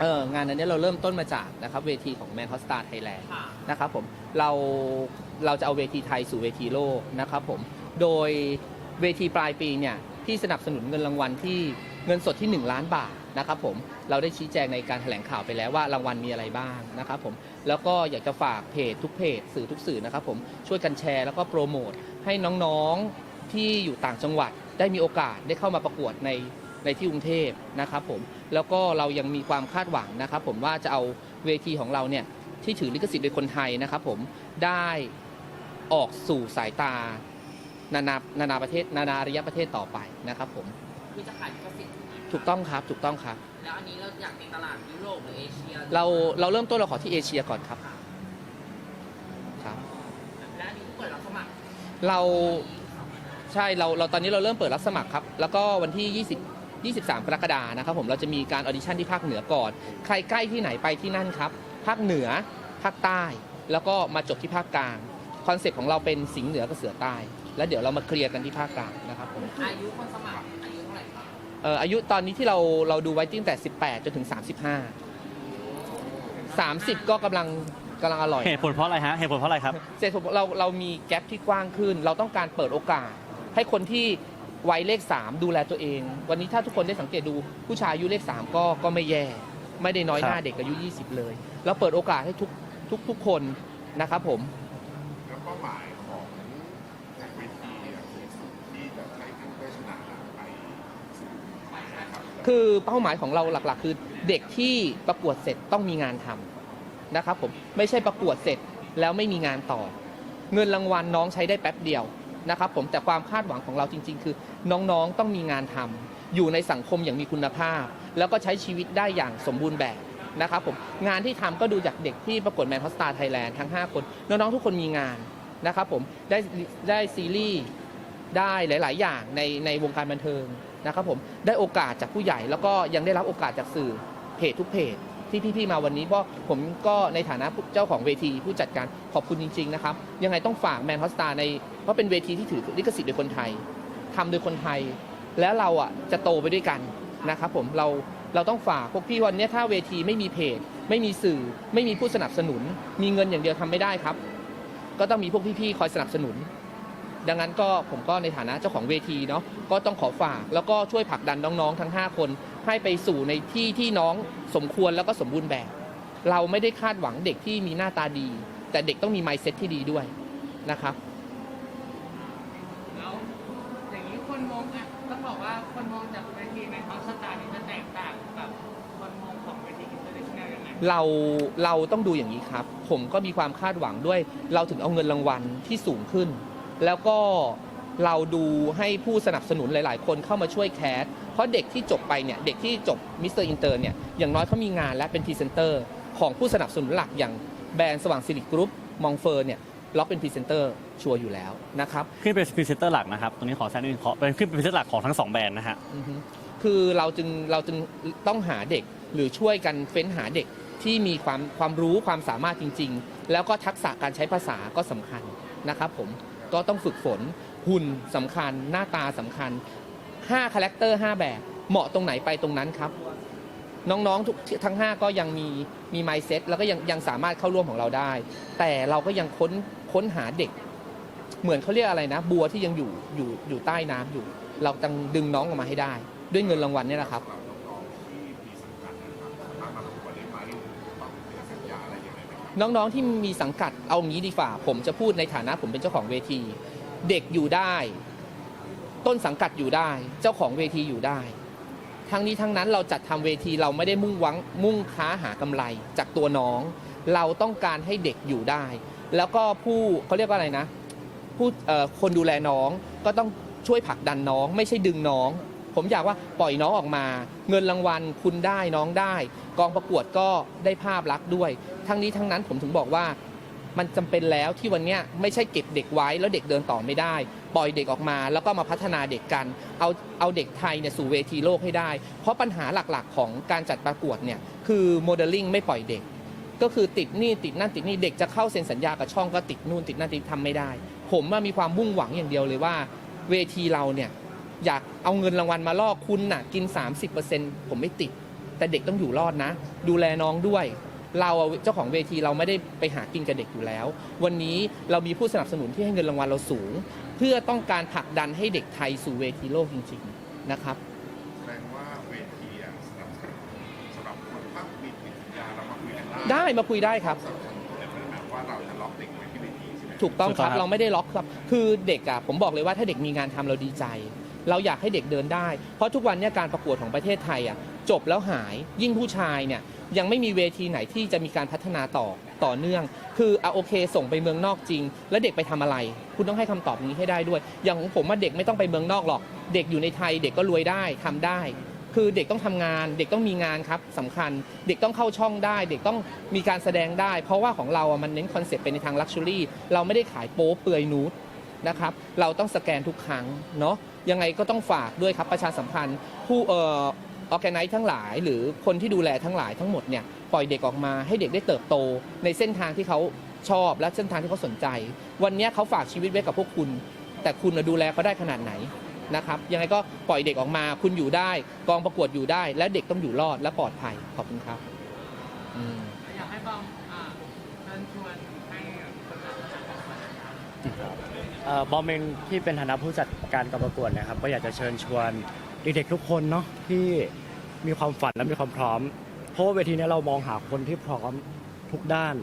เอองานอันนี้เราเริ่มต้นมาจากนะครับเวทีของ Man h o s t a r Thailand ค่ะนะครับผมเราเราจะเอาเวทีไทยสู่เวทีโลกนะครับผมโดยเวทีปลายปีเนี่ยที่สนับสนุนเงินรางวัลที่เงินสดที่ 1 ล้านบาทนะครับผมเราได้ชี้แจงในการแถลงข่าวไปแล้วว่ารางวัลมีอะไรบ้างนะครับผมแล้วก็อยากจะฝากเพจทุกเพจสื่อทุกสื่อนะครับผมช่วยกันแชร์แล้วก็โปรโมทให้น้องๆที่อยู่ต่างจังหวัด ได้มีโอกาสได้เข้ามาประกวดใน ในที่กรุงเทพนะครับผมแล้วก็เรายังมีความคาดหวังนะครับ ผมว่าจะเอาเวทีของเราเนี่ยที่ถือลิขสิทธิ์โดยคนไทยนะครับ ผมได้ออกสู่สายตานานานานาประเทศนานาอารยประเทศต่อไปนะครับ ผมคือจะขายลิขสิทธิ์ถูกต้องครับถูกต้องครับ แล้วอันนี้เราอยากในตลาดยุโรปหรือเอเชียเราเราเริ่มต้นเราขอที่เอเชียก่อนครับครับและอันนี้เปิดรับสมัครเราใช่เราเราตอนนี้เราเริ่มเปิดรับสมัครครับ แล้วก็วันที่ 20 23 กรกฎานะครับผมเราจะมีการออดิชั่นที่ภาคเหนือก่อน ใครใกล้ที่ไหนไปที่นั่นครับ ภาคเหนือ ภาคใต้ แล้วก็มาจบที่ภาคกลาง คอนเซ็ปต์ของเราเป็นสิงห์เหนือกับเสือใต้ แล้วเดี๋ยวเรามาเคลียร์กันที่ภาคกลางนะครับผม อายุคนสมัครอายุเท่าไหร่ครับเอ่ออายุตอนนี้ที่เราเราดูไว้ตั้งแต่ 18 จนถึง 35 30 ก็กำลังกำลังอร่อย เหตุผลเพราะอะไรฮะเหตุผลเพราะอะไรครับเสร็จผมเราเรามีแกลบที่กว้างขึ้น เราต้องการเปิดโอกาส ให้คนที่ วัยเลข 3 ดูแลตัวเอง วันนี้ถ้าทุกคนได้สังเกตดูผู้ชายอายุเลข 3 ก็ก็ไม่แย่ ไม่ได้น้อยหน้าครับเด็กอายุ 20 เลยเราเปิดโอกาสให้ทุกทุกทุกคนนะครับผมแล้วเป้าหมายของแข่งเวทีเนี่ยคือที่จะใช้ผู้ได้ชนะไปสู่นะครับคือเป้าหมายของเราหลักๆ คือเด็กที่ประกวดเสร็จต้องมีงานทำนะครับผมไม่ใช่ประกวดเสร็จแล้วไม่มีงานต่อ เงินรางวัลน้องใช้ได้แป๊บเดียว นะครับผมแต่ความคาดหวังของเราจริง ๆ คือน้องๆต้องมีงานทำอยู่ในสังคมอย่างมีคุณภาพ แล้วก็ใช้ชีวิตได้อย่างสมบูรณ์แบบนะครับผมงานที่ทำก็ดูจากเด็กที่ประกวดแมนฮอสตาไทยแลนด์ทั้ง 5 คน น้องๆทุกคนมีงานนะครับผมได้ได้ซีรีส์ได้หลาย ๆ อย่างในในวงการบันเทิงนะครับผมได้โอกาสจากผู้ใหญ่แล้วก็ยังได้รับโอกาสจากสื่อเพจทุกเพจ ที่พี่ๆมาวันนี้เพราะผมก็ในฐานะเจ้าของเวทีผู้จัดการขอบคุณจริง ๆ นะครับ ยังไงต้องฝากแมนฮอสตาในเพราะเป็นเวทีที่ถือลิขสิทธิ์โดยคนไทยทำโดยคนไทย แล้วเราอะจะโตไปด้วยกันนะครับผมเราเราต้องฝากพวกพี่วันนี้ถ้าเวทีไม่มีเพจ ไม่มีสื่อ ไม่มีผู้สนับสนุน มีเงินอย่างเดียวทำไม่ได้ครับ ก็ต้องมีพวกพี่ๆคอยสนับสนุน ดังนั้นก็ผมก็ในฐานะเจ้าของเวทีเนาะก็ต้องขอฝากแล้วก็ช่วยผลักดันน้องๆ ทั้ง 5 คน ให้ไปสู่ในที่ที่น้องสมควรแล้วก็สมบูรณ์แบบ เราไม่ได้คาดหวังเด็กที่มีหน้าตาดี แต่เด็กต้องมีไมเซ็ตที่ดีด้วยนะครับแล้วอย่างนี้คนมองอะต้องบอกว่าคนมองจากเวทีในท็อปสตาร์นี่จะแตกต่างกับคนมองของเวทีอินเตอร์เนชั่นแนลยังไงเราเราต้องดูอย่างนี้ครับ ผมก็มีความคาดหวังด้วย เราถึงเอาเงินรางวัลที่สูงขึ้น แล้วก็เราดูให้ผู้สนับสนุนหลาย ๆ คนเข้ามาช่วยแคส เพราะเด็กที่จบไปเนี่ย เด็กที่จบมิสเตอร์อินเตอร์เนี่ย อย่างน้อยเขามีงานและเป็นพรีเซนเตอร์ของผู้สนับสนุนหลักอย่างแบรนด์สว่างสิริกรุ๊ปมองเฟอร์เนี่ยล็อกเป็นพรีเซนเตอร์ชัวร์อยู่แล้วนะครับขึ้นเป็นพรีเซนเตอร์หลักนะครับ ตรงนี้ขอแซงนิดนึงขอเป็นขึ้นเป็นพรีเซนเตอร์หลักของทั้งสองแบรนด์นะฮะอือฮึคือเราจึงเราจึงต้องหาเด็กหรือช่วยกันเฟ้นหาเด็กที่มีความความรู้ความสามารถจริง ๆ แล้วก็ทักษะการใช้ภาษาก็สำคัญนะครับผม ก็ต้องฝึกฝน หุ่นสำคัญ หน้าตาสำคัญ5คาแรคเตอร์5แบบเหมาะตรงไหนไปตรงนั้นครับ น้องๆทุกทั้ง 5 ก็ยังมีมีไมเซ็ตแล้วก็ยังยังสามารถเข้าร่วมของเราได้ แต่เราก็ยังค้นค้นหาเด็ก เหมือนเขาเรียกอะไรนะ บัวที่ยังอยู่อยู่อยู่ใต้น้ำอยู่ เราต้องดึงน้องออกมาให้ได้ ด้วยเงินรางวัลนี่แหละครับ น้องๆที่มีสังกัดเอางี้ดีฝ่า ผมจะพูดในฐานะผมเป็นเจ้าของเวที เด็กอยู่ได้ ต้นสังกัดอยู่ได้ เจ้าของเวทีอยู่ได้ ทั้งนี้ทั้งนั้นเราจัดทำเวทีเราไม่ได้มุ่งหวังมุ่งค้าหากำไร จากตัวน้อง เราต้องการให้เด็กอยู่ได้ แล้วก็ผู้เขาเรียกว่าอะไรนะ ผู้คนดูแลน้องก็ต้องช่วยผลักดันน้อง ไม่ใช่ดึงน้อง ผมอยากว่าปล่อยน้องออกมา เงินรางวัลคุณได้น้องได้ กองประกวดก็ได้ภาพลักษณ์ด้วย ทั้งนี้ทั้งนั้นผมถึงบอกว่ามันจำเป็นแล้วที่วันนี้ไม่ใช่เก็บเด็กไว้แล้วเด็กเดินต่อไม่ได้ ปล่อยเด็กออกมา แล้วก็มาพัฒนาเด็กกัน เอาเอาเด็กไทยเนี่ยสู่เวทีโลกให้ได้ เพราะปัญหาหลักๆ ของการจัดประกวดเนี่ยคือโมเดลลิ่งไม่ปล่อยเด็ก ก็คือติดนี่ติดนั่นติดนี่เด็กจะเข้าเซ็นสัญญากับช่องก็ติดนู่นติดนั่นติดทำไม่ได้ ผมว่ามีความมุ่งหวังอย่างเดียวเลยว่า เวทีเราเนี่ย อยากเอาเงินรางวัลมาล่อคุณน่ะ กิน 30%ผมไม่ติด แต่เด็กต้องอยู่รอดนะ ดูแลน้องด้วย เราอะเจ้าของเวทีเราไม่ได้ไปหากินกับเด็กอยู่แล้ว วันนี้เรามีผู้สนับสนุนที่ให้เงินรางวัลเราสูง เพื่อต้องการผลักดันให้เด็กไทยสู่เวทีโลกจริง ๆ นะครับแสดงว่าเวทีอะสำหรับสำหรับคนถ้ามีผิดสัญญาเรามาคุยกันได้ได้มาคุยได้ครับ สำหรับคนแต่ไม่ได้หมายว่าเราจะล็อกเด็กไว้ที่เวทีใช่ไหม ถูกต้องครับถูกต้องครับเราไม่ได้ล็อกครับ คือเด็กอะผมบอกเลยว่าถ้าเด็กมีงานทำเราดีใจ เราอยากให้เด็กเดินได้ เพราะทุกวันเนี้การประกวดของประเทศไทยอะจบแล้วหายยิ่งผู้ชายเนี่ยยังไม่มีเวทีไหนที่จะมีการพัฒนาต่อต่อเนื่อง คือเอาโอเค ส่งไปเมืองนอกจริง แล้วเด็กไปทำอะไร คุณต้องให้คำตอบนี้ให้ได้ด้วย อย่างของผมว่าเด็กไม่ต้องไปเมืองนอกหรอก เด็กอยู่ในไทย เด็กก็รวยได้ทำได้ คือเด็กต้องทำงาน เด็กต้องมีงานครับสำคัญ เด็กต้องเข้าช่องได้ เด็กต้องมีการแสดงได้ เพราะว่าของเราอะมันเน้นคอนเซ็ปต์เป็นในทางลักชัวรี่เราไม่ได้ขายโป๊เปลือยนูดนะครับเราต้องสแกนทุกครั้งเนาะ ยังไงก็ต้องฝากด้วยครับประชาสัมพันธ์ ผู้เอ่อออแกไนซ์ทั้งหลาย หรือคนที่ดูแลทั้งหลายทั้งหมดเนี่ยปล่อยเด็กออกมาให้เด็กได้เติบโต ในเส้นทางที่เขาชอบและเส้นทางที่เขาสนใจ วันนี้เขาฝากชีวิตไว้กับพวกคุณ แต่คุณน่ะดูแลเขาได้ขนาดไหนนะครับยังไงก็ปล่อยเด็กออกมา คุณอยู่ได้ กองประกวดอยู่ได้ และเด็กต้องอยู่รอดและปลอดภัยขอบคุณครับอืม อยากให้บอมอ่าเชิญชวนรักจัดประกวดนะครับ เอ่อบอมเองที่เป็นฐานะผู้จัดการการประกวดนะครับ ก็อยากจะเชิญชวนเด็กๆทุกคนเนาะที่มีความฝันและมีความพร้อม เพราะว่าเวทีเนี้ยเรามองหาคนที่พร้อมทุกด้าน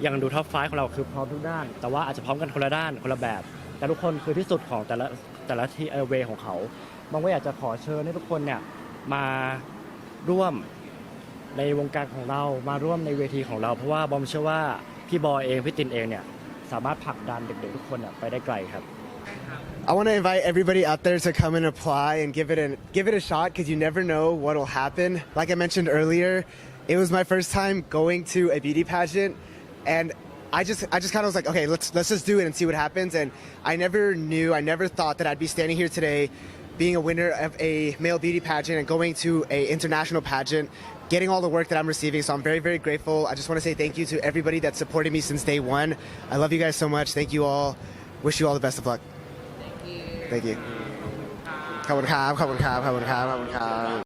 อย่างดูท็อปไฟของเราคือพร้อมทุกด้าน แต่ว่าอาจจะพร้อมกันคนละด้านคนละแบบ แต่ทุกคนคือที่สุดของแต่ละแต่ละที่เวของเขาบางก็อยากจะขอเชิญให้ทุกคนเนี่ยมาร่วมในวงการของเรามาร่วมในเวทีของเรา เพราะว่าบอมเชื่อว่าพี่บอยเองพี่ตินเองเนี่ย สามารถผลักดันเด็กๆทุกคนเนี่ยไปได้ไกลครับ I want to invite everybody out there to come and apply and give it a give it a shot because you never know what will happen. Like I mentioned earlier, it was my first time going to a beauty pageant, and I just I just kind of was like, okay, let's let's just do it and see what happens. And I never knew, I never thought that I'd be standing here today, being a winner of a male beauty pageant and going to a international pageant, getting all the work that I'm receiving. So I'm very, very grateful. I just want to say thank you to everybody that supported me since day one. I love you guys so much. Thank you all. Wish you all the best of luck. Thank you. Thank you. ขอบคุณครับขอบคุณครับขอบคุณครับขอบคุณครับ